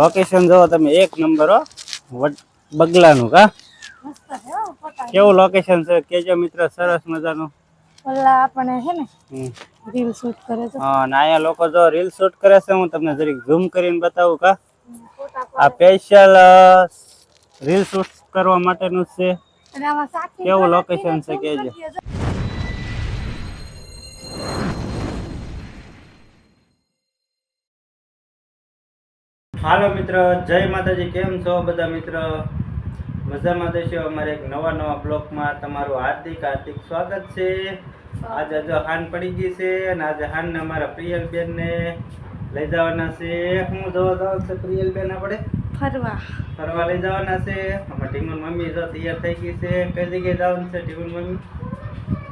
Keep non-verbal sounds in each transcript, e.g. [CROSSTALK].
Location જોવો તમે એક નંબર હો. બગલાનું કા કેવું લોકેશન છે? કેજો મિત્ર સરસ મજાનું. ઓલા આપણે છે ને રીલ શૂટ કરે છે. હા ને લોકો જો રીલ શૂટ કરે છે હું તમને જરીક ઝૂમ કરીને બતાવું કા આ સ્પેશિયલ રીલ શૂટ કરવા માટેનું જ છે. કેવું લોકેશન છે કેજો. હાલો મિત્ર જય માતાજી કેમ છો બધા મિત્ર? મજામાં દેશો અમારે એક નવા નવા બ્લોકમાં તમારું હાર્દિક હાર્દિક સ્વાગત છે. આજે જો હાન પડી ગઈ છે અને આજે હાન ને અમારા પ્રિયલ બેન ને લઈ જવાના છે. હું જોવા જવાનું છે પ્રિયલ બેન આપણે? ફરવા. ફરવા લઈ જવાના છે. અમારા ઢીંગુન મમ્મી જો તૈયાર થઈ ગઈ છે. કઈ જગ્યાએ જવાનું છે ઢીંગુન મમ્મી?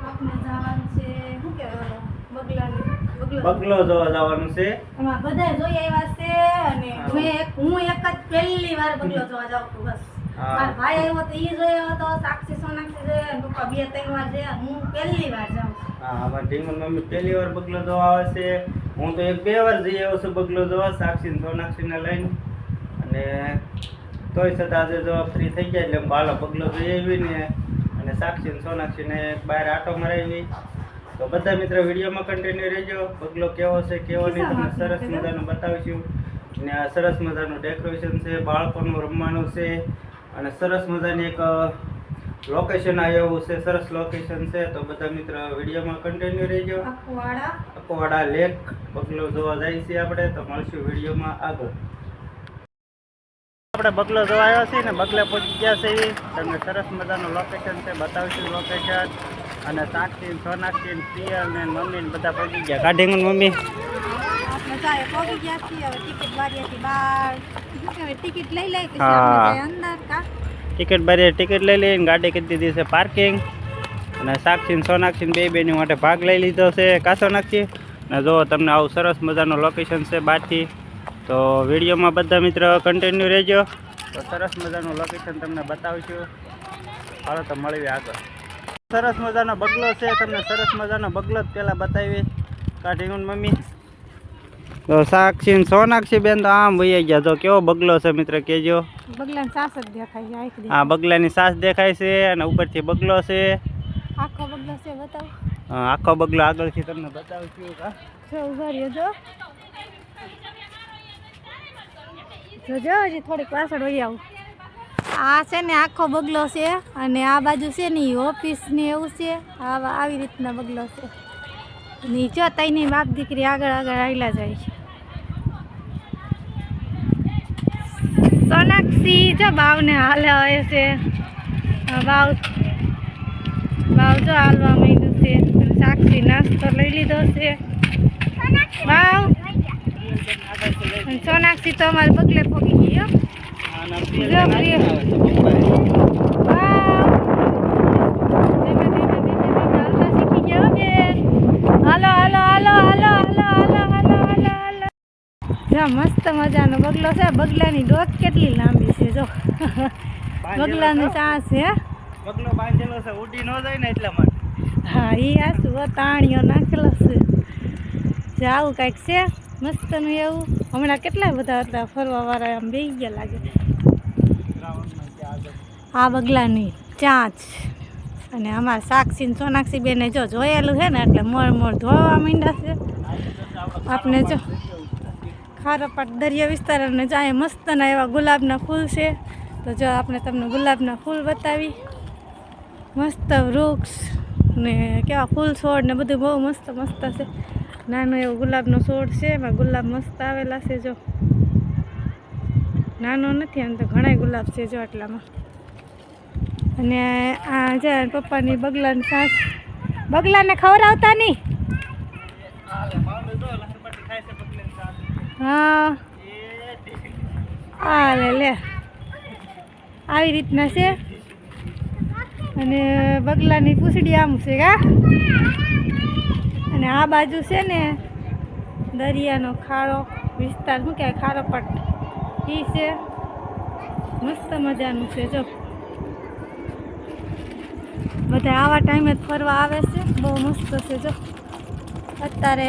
આપણે જવાનું છે શું કહેવાય? બગલાની બગલો જોવા. જવાનું છે. એમાં બધા જોઈ આવ્યા છે અને મેં એક- હું એક જ પહેલી વાર બગલો જોવા જાઉં છું બસ. મારા ભાઈ આવ્યો તો ઈ જોયો હતો સાક્ષી સોનાક્ષી જોયો પપ્પા બે ત્રણ વાર જોયા હું પહેલી વાર જાઉં હા અમારા ઢીંગુન મમ્મી પહેલી વાર બગલો જોવા આવે છે. હું તો એક બે વાર જઈ આવ્યો છું બગલો જોવા સાક્ષી ને સોનાક્ષીને લઈને. અને તોય છતાં આજે જો ફ્રી થઈ ગયા એટલે બગલો જોઈ આવી ને અને સાક્ષી ને સોનાક્ષીને બહાર આટો મરાવી તો બધા મિત્ર વિડીયોમાં કન્ટિન્યુ રહેજો. પગલો કેવો છે કેવો નહીં તમને સરસ મજાનું બતાવીશું. ને આ સરસ મજાનું ડેકોરેશન છે બાળકોનું રમવાનું છે અને સરસ મજાની એક લોકેશન આવ્યું છે સરસ લોકેશન છે. તો બધા મિત્ર વિડીયોમાં કન્ટિન્યુ રહેજો. અકવાડા. અકવાડા લેક બગલો જોવા જાય છે આપણે તો મળશું વિડીયોમાં આગળ. આપણે બગલો જોવા આવ્યા છીએ ને બગલે પહોંચી ગયા છે. તમને સરસ મજાનું લોકેશન છે બતાવીશું લોકેશન અને સાક્ષી સોનાક્ષી ને પ્રિયલ ને મમ્મી ને બધા પહોંચી ગયા. કાઢી મમ્મી. છીએ. હવે ટિકિટ બારી ટિકિટ લઈ લઈને ગાડી કરી દીધી છે પાર્કિંગ. અને સાક્ષી સોનાક્ષી ને બે બેની માટે ભાગ લઈ લીધો છે. કાસો સોનાક્ષી? અને જો તમને આવું સરસ મજાનું લોકેશન છે બહારથી તો વિડીયોમાં બધા મિત્ર કન્ટિન્યુ રહેજો. તો સરસ મજાનું લોકેશન તમને બતાવીશું. હાલો તો મળીએ આગળ. સરસ મજાનો બગલો છે તમને સરસ મજાનો બગલો જ પહેલાં બતાવી કાઢી મમ્મી. તો સાક્ષી સોનાક્ષી બેન તો આમ વૈયા ગયા. તો કેવો બગલો છે મિત્ર કેજો. બગલાને સાસ જ દેખાય છે બગલાની સાસ દેખાય છે અને ઉપરથી બગલો છે. આખો બગલો છે બતાવ. આખો બગલો આગળથી તમને જો ઊભા રહ્યો જો. જોજો હજી થોડીક પાછળ વહી આવું. આ છે ને આખો બગલો છે અને આ બાજુ છે ને ઓફિસ ને એવું છે. આવા આવી રીતના બગલો છે. ની જો તઈની બાપ દીકરી આગળ આગળ આવેલા જાય છે. સોનાક્ષી જો બાવને હાલે આવે છે. બાવ બાવ જો હાલવા માંડ્યું છે. સાક્ષી નાસ્તો લઈ લીધો છે. બાવ સોનાક્ષી તો અમારે બગલે પોગી ગયો હો. જો પ્રિય. વાવ. ધીમે ધીમે ધીમે ધીમે હાલતા શીખી ગયા મસ્ત મજાનો બગલો છે બગલાની ડોક કેટલી લાંબી છે જો બગલાની ચાંસ છે બગલો બાંધેલો છે ઉડી ન જાય ને એટલા હા એ આસુ તાણીઓ નાખેલો છે આવું કાંઈક છે મસ્તનું એવું હમણાં કેટલા બધા હતા ફરવા વાળા આમ બે ગયા લાગે આ બગલાની ચાંચ. અને અમારા સાક્ષી સોનાક્ષી બેને જો જોયેલું છે ને, એટલે મોર મોર ધોવા માંડ્યા છે. આપણે જો ખારાપાટ દરિયા વિસ્તાર અને જાય મસ્તના એવા ગુલાબના ફૂલ છે. તો જો આપણે તમને ગુલાબના ફૂલ બતાવી. મસ્ત વૃક્ષ ને કેવા ફૂલ છોડ ને બધું બહુ મસ્ત મસ્ત છે. નાનો એવો ગુલાબનો છોડ છે, એમાં ગુલાબ મસ્ત આવેલા છે જો. નાનો નથી, આમ તો ઘણા ગુલાબ છે જો એટલામાં અને આ છે પપ્પાની બગલાની સાસ, બગલાને ખવડાવતા નહીં. હાલે. હા. એ લે. લે આવી રીતના છે. અને બગલાની પૂછડી આમ છે કા અને આ બાજુ છે ને, દરિયાનો ખાડો વિસ્તાર, શું કહેવાય, ખારો પટ એ છે. મસ્ત મજાનું છે, જો. બધા આવા ટાઈમે જ ફરવા આવે છે. બહુ મસ્ત છે જો. અત્યારે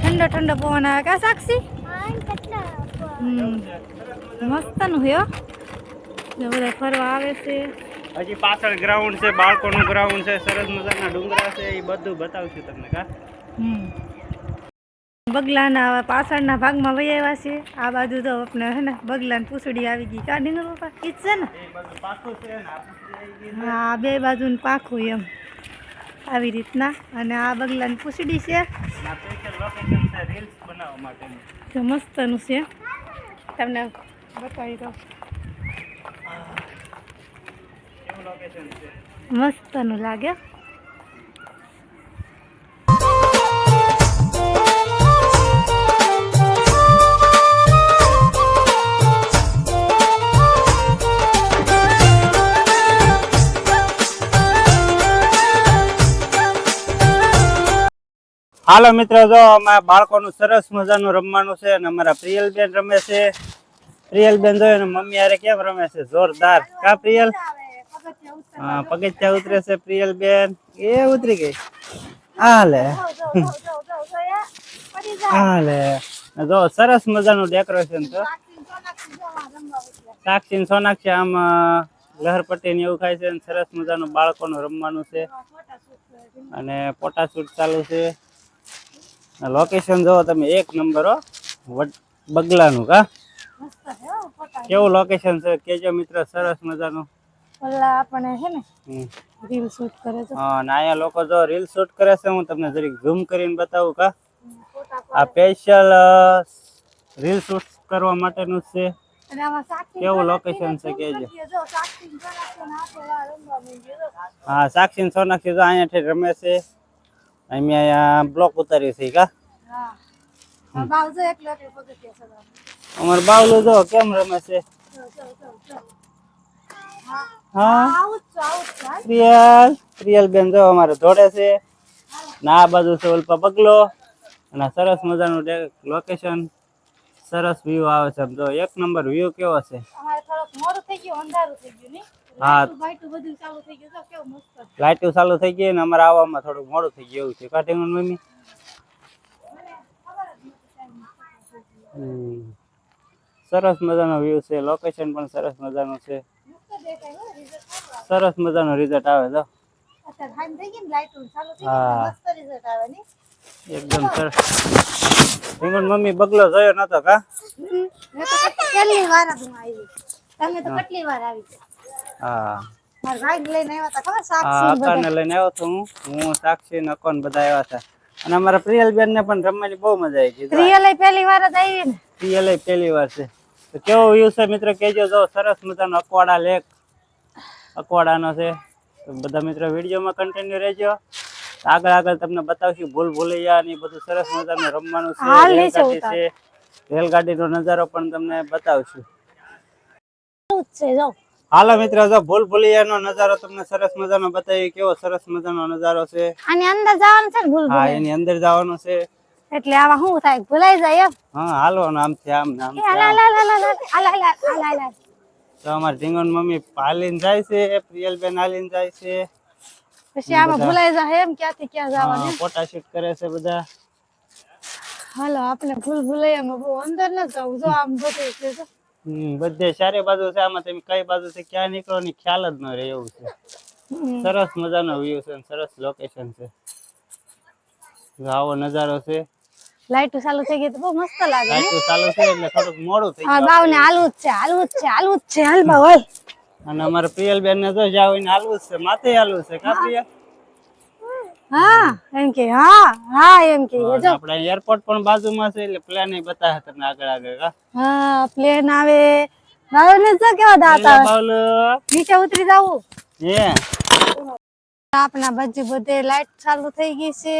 ઠંડો ઠંડો પવન આવે. કા સાક્ષી? હમ મસ્તનું છે બધા ફરવા આવે છે. હજી પાછળ ગ્રાઉન્ડ છે બાળકોનું ગ્રાઉન્ડ છે સરસ મજાના ડુંગરા છે એ બધું બતાવશું તમને કા? હમ. બગલાના પાછળના ભાગમાં વહી આવ્યા છે આ બાજુ તો આપણે હે ને, બગલાની પૂછડી આવી ગઈ. કા ડીંગર પપ્પા? ઈ છે ને. હા, બે બાજુનું પાખું એમ. આવી રીતના. અને આ બગલાની પૂછડી છે. મસ્તનું છે. તમને બતાવી છે મસ્તનું લાગે. હાલો મિત્રો જો અમારા બાળકોનું સરસ મજાનું રમવાનું છે અને અમારા પ્રિયલબેન રમે છે. પ્રિયલબેન જોઈએ ને મમ્મી હારે કેમ રમે છે? જોરદાર. કા પ્રિયલ? હા પગથિયા ઉતરે છે પ્રિયલબેન. એ ઉતરી ગઈ. હાલે હાલે જો સરસ મજાનું ડેકોરેશન છે. સાક્ષી સોનાક્ષી આમ લહેરપટ્ટી ને એવું ખાય છે અને સરસ મજાનું બાળકોનું રમવાનું છે. અને ફોટાશૂટ ચાલુ છે. લોકેશન જો તમે એક નંબર હો. બગલાનું કા? કેવું લોકેશન છે? કેજો મિત્ર સરસ મજાનું. ઓલા આપણે છે ને રીલ શૂટ કરે છે. હા ના અહીંયા લોકો જો રીલ શૂટ કરે છે હું તમને જરીક ઝૂમ કરીને બતાવું કા? આ સ્પેશિયલ રીલ શૂટ કરવા માટેનું જ છે. સાક્ષી કેવું લોકેશન છે કેજો. જો સાક્ષી સોનાક્ષી જો. હા સાક્ષી સોનાક્ષી તો અહીંયા રમે છે. અહીંયા અહીંયા બ્લોક उतारी છે કા? અમાર બાવલો જો કેમ રમે છે? હા. પ્રિયલ પ્રિયલ બેન જો અમારે જોડે છે. ના આ બાજુ છે ઓલપા પગલો. અને સરસ મજાનું લોકેશન સરસ વ્યૂ આવે છે. એક નંબર વ્યૂ કેવો છે? હા. લાઇટો ચાલુ થઈ ગઈ ને અમારે આવવામાં થોડું મોડું થઈ ગયું છે. કાઢી મમ્મી. સરસ મજાનો વ્યૂ છે. લોકેશન પણ સરસ મજાનું છે. સરસ મજાનો રિઝલ્ટ આવે તો એકદમ સરસ. મમ્મી બગલો જોયો નતો કા? તમે તો કેટલી વાર આવી હા. મારા ભાઈ લઈને આવ્યા હતા ખબર હા સાક્ષી ને લઈને આવ્યો તો હું. હું સાક્ષી ને અકોન બધા આવ્યા હતા. અને અમારા પ્રિયલબેન ને પણ રમવાની બહુ મજા આવી ગઈ પહેલી વાર જ આવી ને? પ્રિયલ પહેલી વાર છે. તો કેવો વ્યૂ છે મિત્રો? જો સરસ મજાનો અકવાડા લેક અકવાડાનો છે. તો બધા મિત્રો વિડીયોમાં કન્ટિન્યુ રહેજો. આગળ આગળ તમને બતાવશું ભૂલ ભૂલૈયા ને બધું સરસ મજાનું રમવાનું છે. રેલગાડી છે રેલગાડીનો નજારો પણ તમને બતાવશું. છે જો. હાલો મિત્રો જો ભૂલ ભૂલિયાનો નજારો તમને સરસ મજાનો બતાવી કેવો સરસ મજાનો નજારો છે? આની અંદર જવાનું છે ભૂલ હા એની અંદર જવાનું છે. એટલે આવા શું થાય? ભૂલાઈ જાય હા હાલો આમ થી આમ નામ તો અમાર ઢીંગણ મમ્મી પાલીન જાય છે પ્રિયલબેન હાલીન જાય છે. પછી આમાં ભૂલાઈ જાય એમ ક્યાંથી ક્યાં જવાનું ફોટા શૂટ કરે છે બધા. હાલો આપણે ભૂલ ભૂલાઈ બહુ અંદર ન જવું. જો આમ બધું બધે ચારે બાજુ છે આમાં તમે કઈ બાજુ થી ક્યાં નીકળો ની ખ્યાલ જ ન રહે એવું છે. સરસ મજાનો વ્યૂ છે સરસ લોકેશન છે. આવો નજારો છે. લાઈટો ચાલુ થઈ ગઈ તો બહુ મસ્ત લાગે? લાઈટો ચાલુ છે એટલે થોડુંક મોડું થઈ ગયું બાવ ને હાલવું જ છે હાલવું જ છે હાલવું જ છે હાલ બાવ અને અમારે પ્રિયલબેન ને જો જાવ એને હાલવું જ છે. માથે હાલવું છે કા પ્રિયલ? હા એમ કે હા હા એમ કે આપણે એરપોર્ટ પણ બાજુમાં છે એટલે પ્લાન બતાવે તમને આગળ આગળ હા. પ્લેન આવે. બાવ ને શું કેવા દાંત આવે બાવલો નીચે ઉતરી જવું. હે. આપણા બાજુ બધે લાઈટ ચાલુ થઈ ગઈ છે.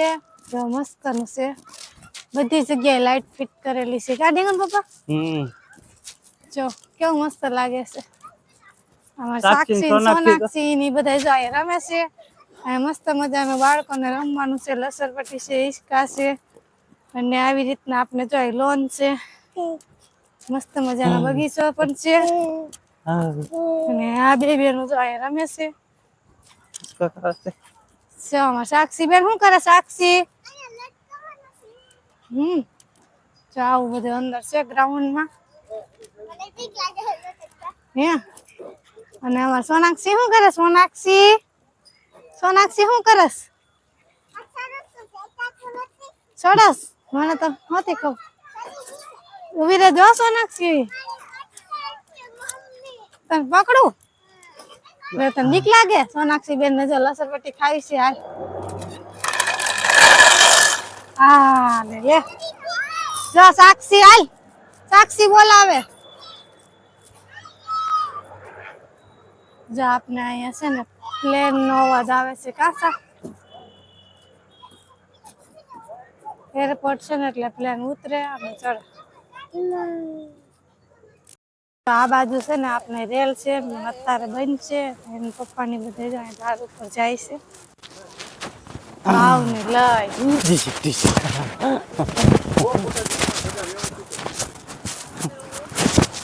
જો મસ્તનું છે. બધી જગ્યાએ લાઈટ ફિટ કરેલી છે. કા ઢીંગણ પપ્પા? હમ. જો કેવું મસ્ત લાગે છે. અમાર સાક્ષી સોનાક્ષી ની બધા જાય રમે છે. મસ્ત મજાનું બાળકોને રમવાનું છે લસરપટ્ટી છે હિંચકા છે અને આવી રીતના આપણે જો લોન છે. મસ્ત મજાનો બગીચો પણ છે. અને આ બે બેનો જો અહીંયા રમે છે. સાક્ષી બેન શું કરે સાક્ષી? હમ. જો આવું બધું અંદર છે ગ્રાઉન્ડમાં. હે? અને અમાર સોનાક્ષી શું કરે સોનાક્ષી? સોનાક્ષી શું કરસ સરસ મને તો નથી ખબર ઊભી રહે જો સોનાક્ષી તને પકડું બે તને બીક લાગે સોનાક્ષી બેન ને જો લસરપટ્ટી ખાવી છે હાલ હા લે લે જો સાક્ષી હાલ સાક્ષી બોલાવે જો આપને અહીંયા છે ને પ્લેન નો અવાજ આવે છે. કાસા એરપોર્ટ છે ને એટલે પ્લેન ઉતરે અને ચડે. આ બાજુ છે ને આપણે રેલ છે અત્યારે બંધ છે. એની પપ્પાની બધે જાય ધાર ઉપર જાય છે. ભાવ ને લઈ.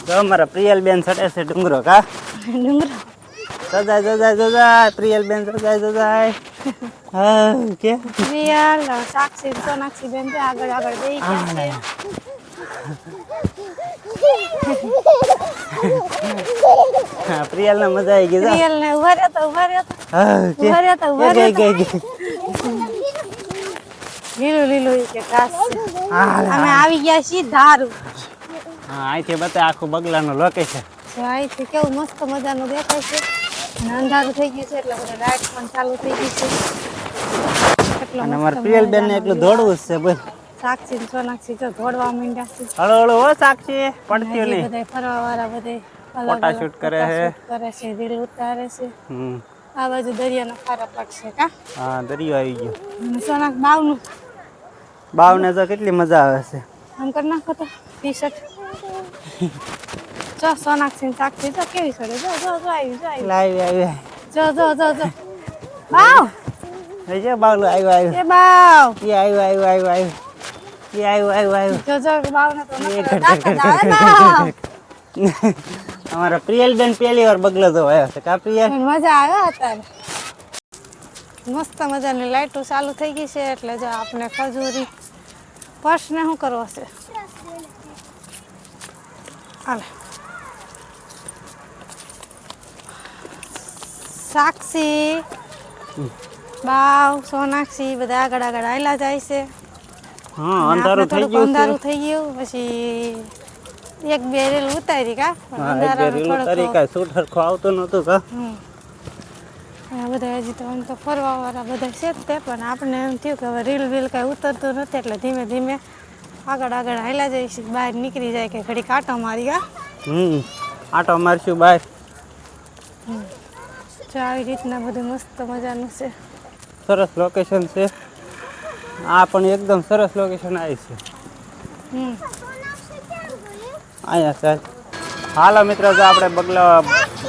જો અમારા પ્રિયલ બેન ચડે છે ડુંગરો કા? ડુંગરા? સજાય સજાય સજાય પ્રિયલ બેન સજાય સજાય. હા કે? રિયલ સાક્ષી સોનાક્ષી બેન આગળ આગળ બે ગયા છે. હા પ્રિયલ ને મજા આવી ગઈ પ્રિયલ ને ઊભા રહ્યો તો ઊભા રહ્યો તો. હા કે? ઊભા રહ્યો તો ઊભા ગઈ ગઈ લીલું લીલું કે ઘાસ અમે આવી ગયા છીએ ધારું. હા અહીંથી બધા આખું બગલાનું લોકેશન અહીંથી કેવું મસ્ત મજાનું દેખાય છે. અંધારું થઈ ગયું છે એટલે બધા લાઈટ પણ ચાલુ થઈ ગઈ છે. અને મસ્ત પ્રિયલ બેન ને એટલું દોડવું છે બોલ. સાક્ષી ને સોનાક્ષી તો દોડવા માંડ્યા છે. હળો હળો હો સાક્ષી. પડતી હજી બધા ફરવા વાળા બધે ફોટા કરે છે. કરે છે રીલ ઉતારે છે. હમ. આ બાજુ દરિયાનો ખારા પડશે કા? હા દરિયો આવી ગયો. સોનાક બાવનું. બાવને તો કેટલી મજા આવે છે. આમ કરી નાખો તો ટી શર્ટ જો સોનાક્ષી સાક્ષી તો કેવી સડે? જો જો જો આવી જો આવી. લાવી આવી. જો જો જો જો. બાવ આવી છે બાવલું આવ્યો આવ્યો. એ બાવ! એ આવ્યો આવ્યો આવ્યો આવ્યો. એ આવ્યો આવ્યો આવ્યો. જો જો બાવ [LAUGHS] ને તો એ જ. અમારા પ્રિયલ બેન પહેલી વાર બગલો તો આવ્યો છે કા પ્રિયલ? મજા આવે અત્યારે. મસ્ત મજાની લાઈટો ચાલુ થઈ ગઈ છે એટલે જો આપણે ખજૂરી. પર્સને શું કરવો છે? હાલે. સાક્ષી. બાવ સોનાક્ષી બધા આગળ આગળ આયલા જાય છે. હા અંધારું થઈ ગયું અંધારું થઈ ગયું પછી એક બે રેલ ઉતારી કા અંધારાનું તારી કાંઈ સૂટ હરખું આવતું નહોતું કા? હમ. બધા હજી તો આમ તો ફરવા વાળા બધા છે જ તે પણ આપણે એમ થયું કે હવે રીલ વીલ કાંઈ ઉતરતું નથી એટલે ધીમે ધીમે આગળ આગળ હાલા છે બહાર નીકળી જાય કે ઘડી કાંટો મારી ગયા હમ આટો મારશું બાય જો આવી રીતના બધું મસ્ત મજાનું છે. સરસ લોકેશન છે. આ પણ એકદમ સરસ લોકેશન આવી છે. હમ. અહીંયા સાહેબ હાલો મિત્રો જો આપણે બગલો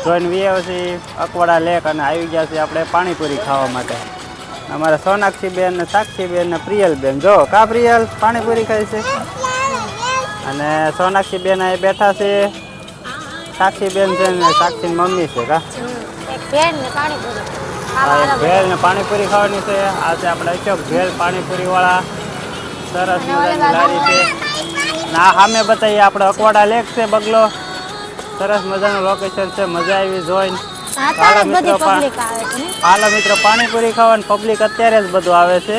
જોઈને વી છીએ અકવાડા લેક અને આવી ગયા છીએ આપણે પાણીપુરી ખાવા માટે. અમારા સોનાક્ષી બેન ને સાક્ષીબેન ને પ્રિયલ બેન જો કા પ્રિયલ? પાણીપુરી ખાય છે? અને સોનાક્ષી બેન અહીં બેઠા છે. સાક્ષીબેન છે ને સાક્ષી મમ્મી છે કા? ભેળ ને ભેળ પાણીપુરી ખાવાની છે. આ છે આપણે અશોક ભેળ પાણીપુરી વાળા સરસ મજાની લારી છે. ના સામે બતાવીએ આપણે અકવાડા લેક છે બગલો. સરસ મજાનું લોકેશન છે. મજા આવી જોઈને. બધી મિત્રો, હાલો મિત્રો પાણીપુરી ખાવાની પબ્લિક અત્યારે જ બધું આવે છે.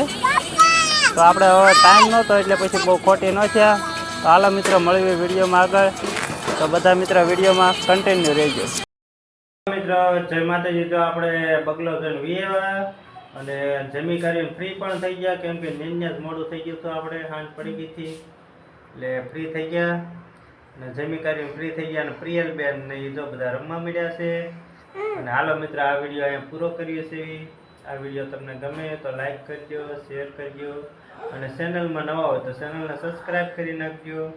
તો આપણે હવે ટાઈમ નહોતો એટલે પછી બહુ ખોટી ન થયા. તો હાલો મિત્રો મળીએ વિડીયોમાં આગળ. તો બધા મિત્રો વિડીયોમાં કન્ટિન્યુ રહેજો. મિત્રો, જય માતાજી. તો આપણે બગલો થઈને વિયેવા અને જમી કરીને ફ્રી પણ થઈ ગયા, કેમ કે નિર્ણય મોડું થઈ ગયું હતું આપણે હાંજ પડી ગઈ હતી. એટલે ફ્રી થઈ ગયા. અને જમી કરીને ફ્રી થઈ ગયા. અને પ્રિયલબેન ને એ જો બધા રમવા મળ્યા છે. અને હાલો મિત્ર, આ વીડિયો અહીંયા પૂરો કરીએ છીએ. આ વીડિયો તમને ગમે તો લાઈક કરજો શેર કરજો. અને ચેનલમાં નવા હોય તો ચેનલને સબસ્ક્રાઈબ કરી નાખજો.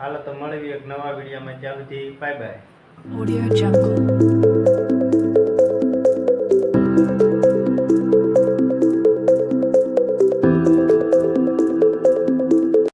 હાલો તો મળવી એક નવા વિડીયોમાં. ત્યાં સુધી બાય બાય Audio Jungle.